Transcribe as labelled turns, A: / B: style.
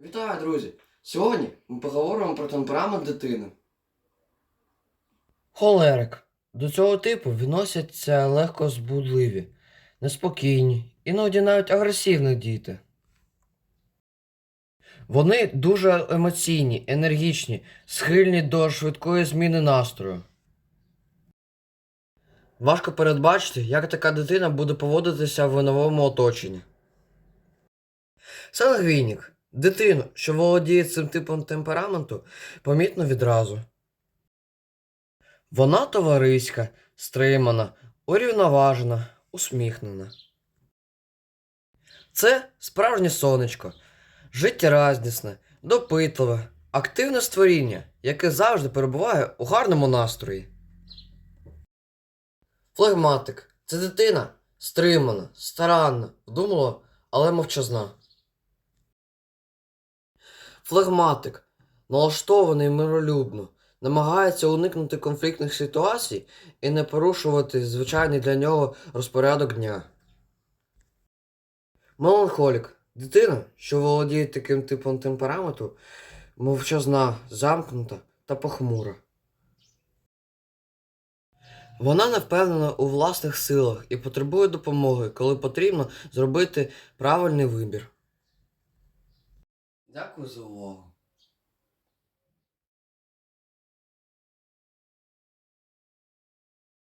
A: Вітаю, друзі! Сьогодні ми поговоримо про темперамент дитини.
B: Холерик. До цього типу відносяться легко збудливі, неспокійні, іноді навіть агресивні діти. Вони дуже емоційні, енергічні, схильні до швидкої зміни настрою. Важко передбачити, як така дитина буде поводитися в новому оточенні. Сангвінік. Дитину, що володіє цим типом темпераменту, помітно відразу. Вона товариська, стримана, урівноважена, усміхнена. Це справжнє сонечко, життєразнісне, допитливе, активне створіння, яке завжди перебуває у гарному настрої. Флегматик це дитина стримана, старанна, вдумлива, але мовчазна. Флегматик налаштований миролюбно, намагається уникнути конфліктних ситуацій і не порушувати звичайний для нього розпорядок дня. Меланхолік дитина, що володіє таким типом темпераменту, мовчазна, замкнута та похмура. Вона не впевнена у власних силах і потребує допомоги, коли потрібно зробити правильний вибір.
A: Дякую за увагу.